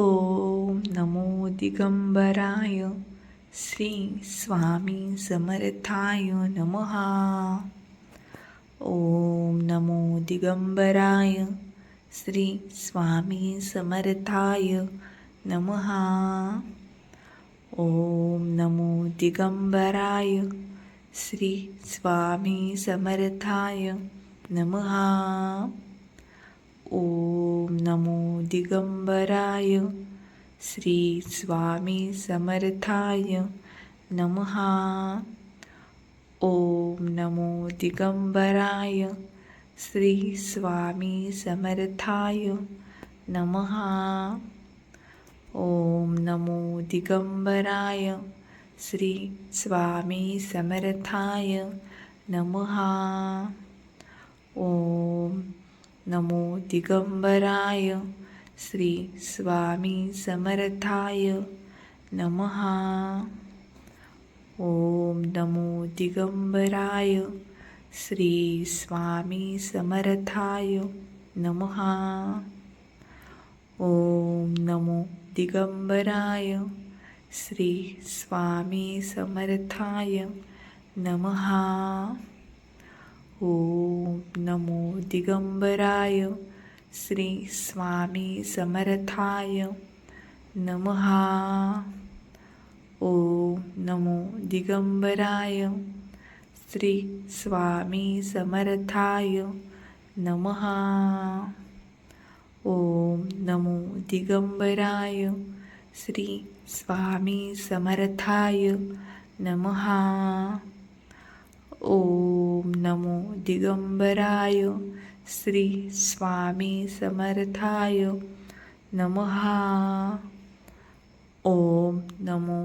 ओम नमो दिगंबराय। श्री स्वामी समर्थाय नमः। ओम नमो दिगंबराय। श्री स्वामी समर्थाय नमः। ओम नमो दिगंबराय। श्री स्वामी समर्थाय नमः। ओम नमो दिगंबराय श्री स्वामी समर्थाय नमः। ओम नमो दिगंबराय श्री स्वामी समर्थाय नमः। ओम नमो दिगंबराय श्री स्वामी समर्थाय नमः। ओम नमो दिगंबराय. श्री स्वामी समर्थाय. नमः. ओम नमो दिगंबराय. श्री स्वामी समर्थाय. नमः. ओम नमो दिगंबराय. श्री स्वामी समर्थाय. नमः. ओम नमो दिगंबराय श्री स्वामी समर्थाय नमः। ओम नमो दिगंबराय श्री स्वामी समर्थाय नमः। ओम नमो दिगंबराय श्री स्वामी समर्थाय नमः। ओम नमो दिगंबराय श्री स्वामी समर्थाय नमः। ओम नमो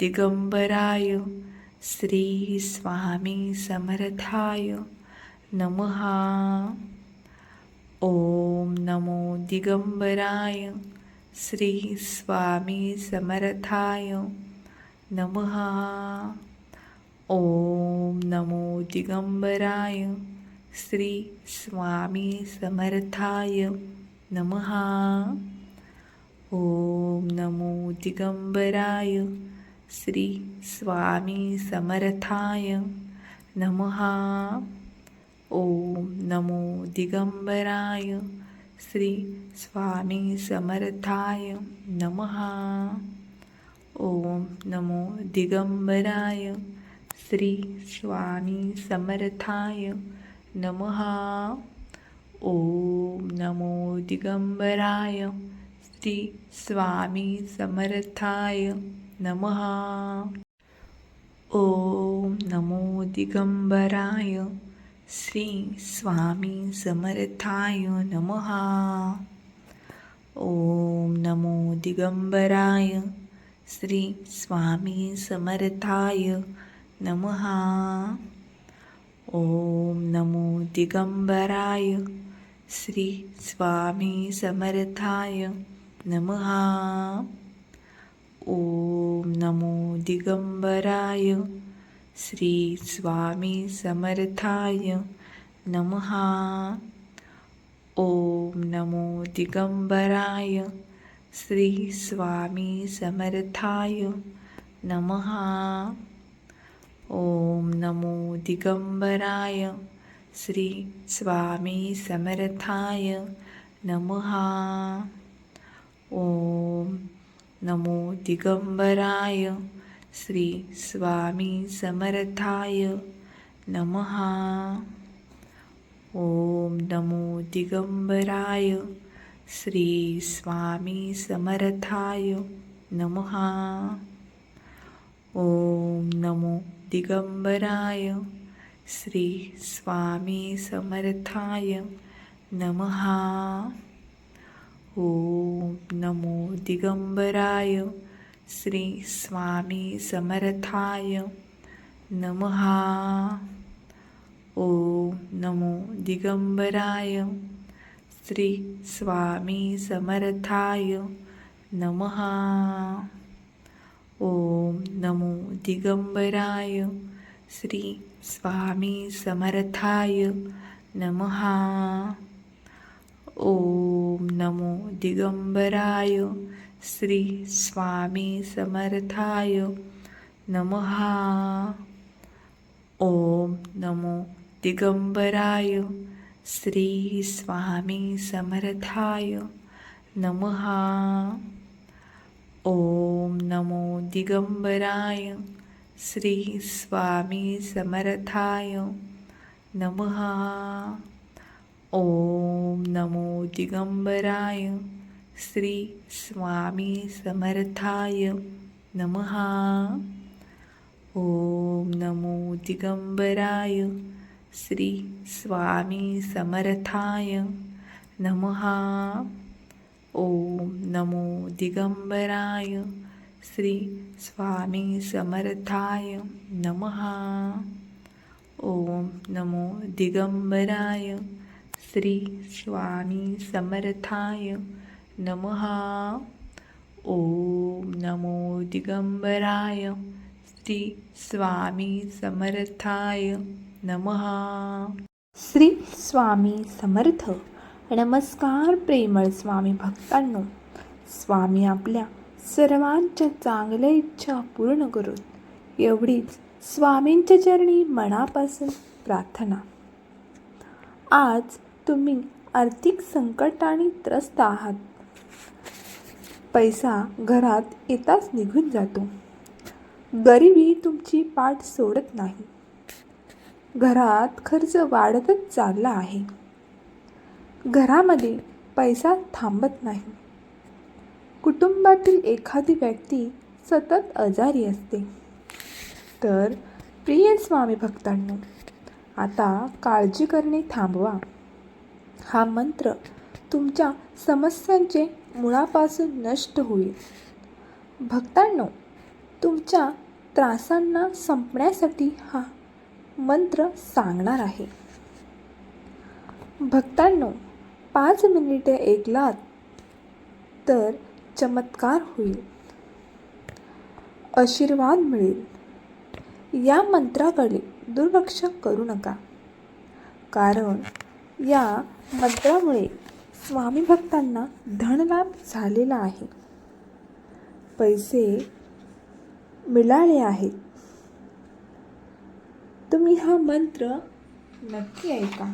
दिगंबराय श्री स्वामी समर्थाय नमः। ओम नमो दिगंबराय श्री स्वामी समर्थाय नमः। ओम नमो दिगंबराय श्री स्वामी समर्थाय नमः। ओम नमो दिगंबराय श्री स्वामी समर्थाय नमः। ओम नमो दिगंबराय श्री स्वामी समर्थाय नमः। ओम नमो दिगंबराय श्री स्वामी समर्थाय नमः. ओम नमो दिगंबराय श्री स्वामी समर्थाय नमः. ओम नमो दिगंबराय श्री स्वामी समर्थाय नमः. ओम नमो दिगंबराय श्री स्वामी समर्थाय नमः। ओम नमो दिगंबराय श्री स्वामी समर्थाय नमः। ओम नमो दिगंबराय श्री स्वामी समर्थाय नमः। ओम नमो दिगंबराय श्री स्वामी समर्थाय नमः। ओम नमो दिगंबराय श्री स्वामी समर्थाय नमः। ओम नमो दिगंबराय श्री स्वामी समर्थाय नमः। ओम नमो दिगंबराय श्री स्वामी समर्थाय नमः। दिगंबराय श्री स्वामी समर्थाय नमः। ओम नमो दिगंबराय श्री स्वामी समर्थाय नमः। ओम नमो दिगंबराय श्री स्वामी समर्थाय नमः। ओम नमो दिगंबराय श्री स्वामी समर्थाय नमः। ओम नमो दिगंबराय श्री स्वामी समर्थाय नमः। ओम नमो दिगंबराय श्री स्वामी समर्थाय नमः। ओम नमो दिगंबराय श्री स्वामी समर्थाय नमः। ओम नमो दिगंबराय श्री स्वामी समर्थाय नमः। ओम नमो दिगंबराय श्री स्वामी समर्थाय नमः। ओम नमो दिगंबराय। श्री स्वामी समर्थाय नमः। ओम नमो दिगंबराय। श्री स्वामी समर्थाय नमः। ओम नमो दिगंबराय। श्री स्वामी समर्थाय नमः। श्री स्वामी समर्थ। नमस्कार प्रेमळ स्वामी भक्तांनो। स्वामी आपल्या सर्वांच्या चांगल्या इच्छा पूर्ण करून एवढीच स्वामींच्या चरणी मनापासून प्रार्थना. आज तुम्ही आर्थिक संकटाने त्रस्त आहात. पैसा घरात येताच निघून जातो. गरिबी तुमची पाठ सोडत नाही. घरात खर्च वाढतच चालला आहे. घरामध्ये पैसा थांबत नाही. कुटुंबातील एखादी व्यक्ती सतत आजारी असते. तर प्रिय स्वामी भक्तांनो आता काळजी करणे थांबवा. हा मंत्र तुमच्या समस्यांचे मुळापासून नष्ट होईल. भक्तांनो तुमच्या त्रासांना संपण्यासाठी हा मंत्र सांगणार आहे. भक्तांनो पाच मिनिटे ऐकलात तर चमत्कार होईल. आशीर्वाद मिळेल. या मंत्राकडे दुर्लक्ष करू नका. कारण या मंत्रामुळे स्वामी भक्तांना धनलाभ झालेला आहे. पैसे मिळाले आहेत. तुम्ही हा मंत्र नक्की ऐका.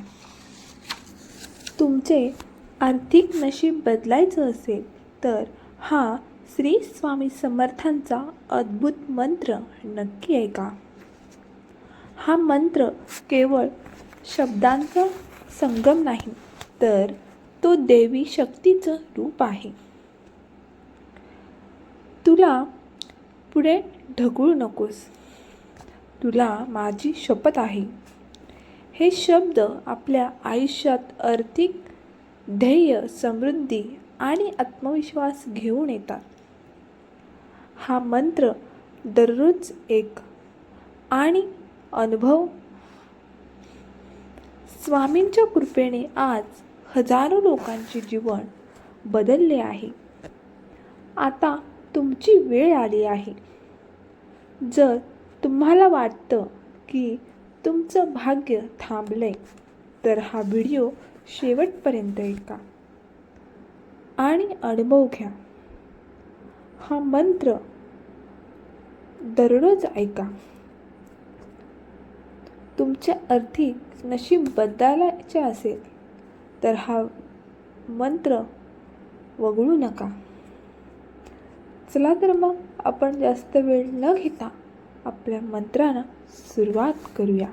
तुमचे आर्थिक नशीब बदलायचं असेल तर हा श्री स्वामी समर्थांचा अद्भुत मंत्र नक्की ऐका. हा मंत्र केवळ शब्दांचा संगम नाही तर तो देवी शक्तीचं रूप आहे. तुला पुढे ढगळू नकोस. तुला माझी शपथ आहे. हे शब्द आपल्या आयुष्यात आर्थिक ध्येय समृद्धी आणि आत्मविश्वास घेऊन येतात. हा मंत्र दररोज एक आणि अनुभव. स्वामींच्या कृपेने आज हजारो लोकांचे जीवन बदलले आहे. आता तुमची वेळ आली आहे. जर तुम्हाला वाटतं की तुमचं भाग्य थांबलंय तर हा व्हिडिओ शेवटपर्यंत ऐका. आणि अनुभव घ्या. हा मंत्र दररोज ऐका. तुमच्या अर्थी नशीब बदलायचे असेल तर हा मंत्र वगळू नका. चला तर मग आपण जास्त वेळ न घेता आपल्या मंत्रानं सुरुवात करूया.